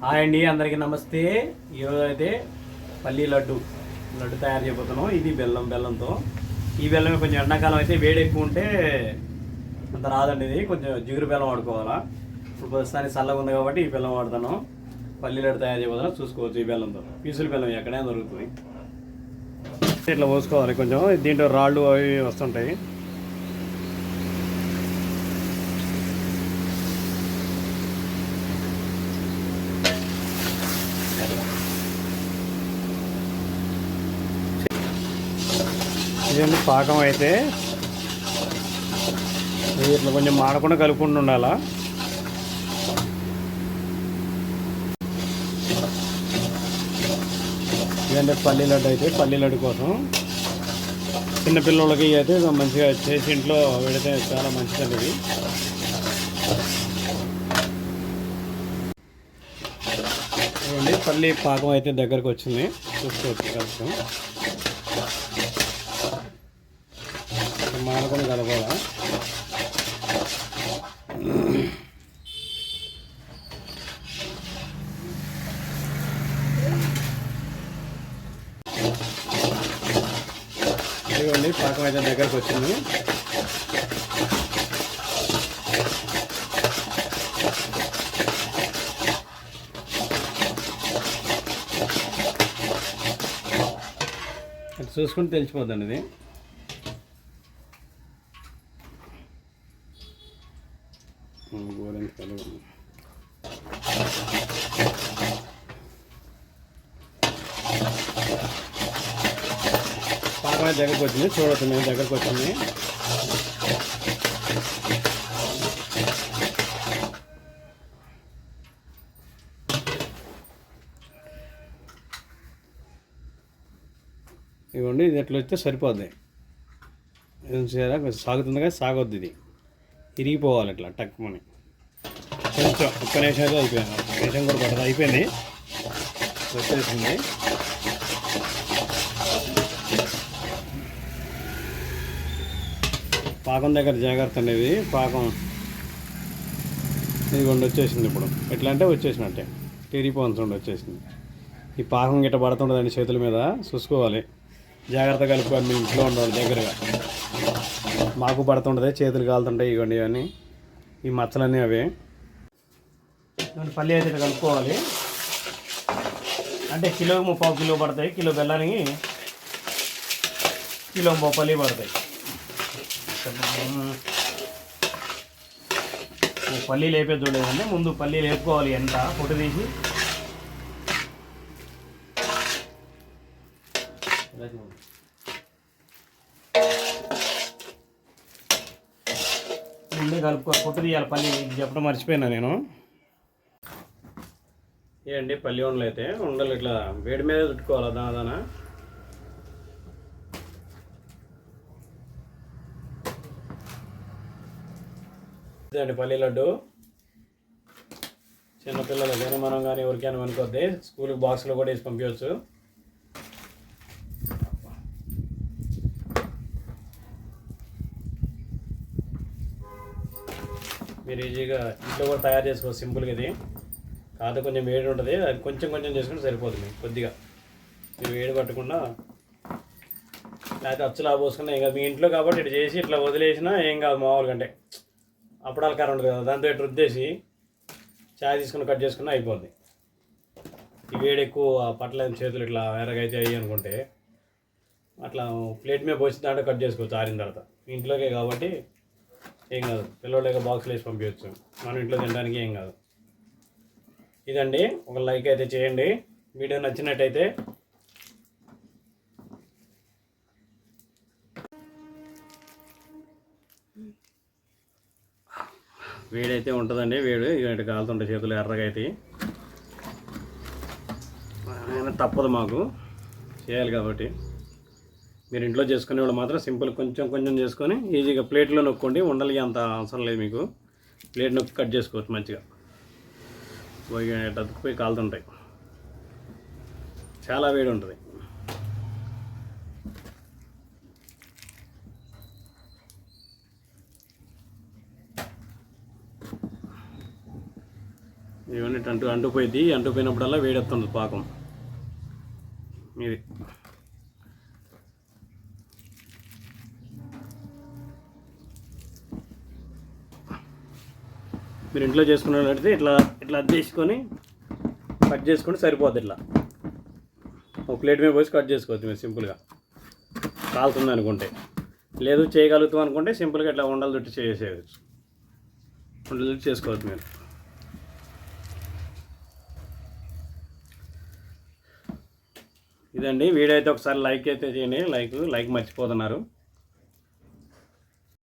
Hi అండి అందరికీ నమస్తే. ఈరోజు అయితే పల్లి లడ్డు లడ్డు తయారు చేయబోతున్నాం. ఇది బెల్లం బెల్లంతో. ఈ బెల్లమే కొంచెం ఎండాకాలం అయితే వేడి ఎక్కువ ఉంటే అంత రాదండి ఇది. కొంచెం జిగురు బెల్లం వాడుకోవాలా. ఇప్పుడు ప్రస్తుతానికి చల్లగా ఉంది కాబట్టి ఈ బెల్లం వాడుతాను పల్లి లడ్డు తయారు చేయబోతున్నాం. చూసుకోవచ్చు ఈ బెల్లంతో. పీసులు బెల్లం ఎక్కడైనా దొరుకుతుంది. ఇట్లా పోసుకోవాలి కొంచెం. దీంట్లో రాళ్ళు అవి వస్తుంటాయి. ఇదండి పాకం అయితే. ఇట్లా కొంచెం మాడకుండా కలుపుకుంటూ ఉండాలా. ఇదంటే పల్లి లడ్డు అయితే పల్లి లడ్డు కోసం. చిన్నపిల్లలకి అయితే మంచిగా చేసి ఇంట్లో పెడితే చాలా మంచిదండి ఇది. పల్లి పాకం అయితే దగ్గరకు వచ్చింది. చూసుకోవచ్చు కలుపుతాం. మాడకొని కలపాలా ఇదిగోండి పాకం అయితే దగ్గరకు వచ్చింది. చూసుకుంటే తెలిసిపోద్దండి ఇది. గోరెంత కలవ దగ్గరకు వచ్చింది చూడవచ్చు మేము దగ్గరకు వచ్చింది. ఇవ్వండి ఇది ఎట్లా వస్తే సరిపోద్ది. ఏం చేయాలా? కొంచెం సాగుతుంది కానీ సాగొద్దు ఇది. ఇరిగిపోవాలి ఇట్లా టక్మని కొంచెం ఒక్క నిమిషం అయితే అయిపోయింది. ఒక్క నిమిషం కూడా పడదు. అయిపోయింది. వచ్చేసింది. పాకం దగ్గర జాగ్రత్త అనేది పాకం ఇదిగోండి వచ్చేసింది ఇప్పుడు. ఎట్లా అంటే వచ్చేసినట్టే. తిరిగిపోతుంది వచ్చేసింది. ఈ పాకం గిట్ట పడుతుండదండి చేతుల మీద. చూసుకోవాలి. జాగ్రత్తగా కలుపుకోవాలి మీ ఇంట్లో ఉండాలి దగ్గరగా. మాకు పడుతుంటుంది చేతులు కాలుతుంటాయి ఇవన్నీ ఇవన్నీ. ఈ మచ్చలన్నీ అవే. ఇవన్నీ పల్లి అయితే కలుపుకోవాలి. అంటే కిలో ముప్పావు కిలో పడతాయి కిలో బెల్లానికి కిలో ముప్పావు పల్లి పడతాయి. పల్లీ లేపే చూడలేదండి. ముందు పల్లి లేపుకోవాలి ఎంత పొట్టు తీసి. ముందే కలుపుకో పొట్టు తీయాలి. పల్లి చెప్పడం మర్చిపోయినా నేను. ఏంటి పల్లి ఉండలు అయితే ఉండలు ఇట్లా వేడి మీద చుట్టుకోవాలా దాదానా ఇదండి పల్లి లడ్డు. చిన్నపిల్లలకైనా మనం కానీ ఎవరికైనా అనుకోద్ది. స్కూల్కి బాక్స్లో కూడా వేసి పంపించవచ్చు. మీరు ఈజీగా ఇంట్లో కూడా తయారు చేసుకోవచ్చు. సింపుల్గా ఇది. కాదు కొంచెం వేడి ఉంటుంది. అది కొంచెం కొంచెం చేసుకుంటే సరిపోతుంది కొద్దిగా. మీరు వేడి పట్టకుండా లేకపోతే అచ్చులా పోసుకున్నా ఇంకా మీ ఇంట్లో కాబట్టి ఇటు చేసి ఇట్లా వదిలేసినా ఏం కాదు మామూలుగా అంటే. అప్పడాల కారం ఉంటుంది కదా దాంతో ఇటు రుద్దేసి చాయ్ తీసుకుని కట్ చేసుకున్నా అయిపోద్ది. ఈ వేడి ఎక్కువ పట్టలేని చేతులు ఇట్లా ఎరగైతే అయ్యి అనుకుంటే అట్లా ప్లేట్ మీద పోసి దాంట్లో కట్ చేసుకోవచ్చు ఆరిన తర్వాత. ఇంట్లోకే కాబట్టి ఏం కాదు. పిల్లలకి బాక్స్లో వేసి పంపించవచ్చు. మనం ఇంట్లో తినడానికి ఏం కాదు. ఇదండి. ఒక లైక్ అయితే చేయండి. వీడియో నచ్చినట్టయితే వేడైతే ఉంటుందండి. వేడి ఇక కాలుతుంటే చేతులు ఎర్రగా అయితే. తప్పదు మాకు. చేయాలి కాబట్టి. మీరు ఇంట్లో చేసుకునే వాళ్ళు మాత్రం సింపుల్ కొంచెం కొంచెం చేసుకొని ఈజీగా ప్లేట్లో నొక్కండి. ఉండలకి అంత అవసరం లేదు మీకు. ప్లేట్ నొక్కి కట్ చేసుకోవచ్చు మంచిగా. పోయి అతుకుపోయి కాలుతుంటాయి. చాలా వేడి ఉంటుంది ఇవన్నీ అంటు అంటుపోయింది అంటుపోయినప్పుడల్లా వేడెత్తుంది పాకం. ఇది. మీరు ఇంట్లో చేసుకున్నట్లయితే ఇట్లా ఇట్లా చేసుకొని కట్ చేసుకుంటే సరిపోద్ది ఇట్లా. ఒక ప్లేట్ మీద పోసి కట్ చేసుకోవచ్చు మీరు సింపుల్గా. కాలుతుంది అనుకుంటే. లేదు చేయగలుగుతాం అనుకుంటే సింపుల్గా ఇట్లా ఉండలు దుట్టి చేసేయచ్చు. ఉండలు దుట్టి చేసుకోవచ్చు మీరు. ఇదండి. వీడియో అయితే ఒకసారి లైక్ అయితే చేయండి. లైక్ లైక్ మర్చిపోతున్నారు.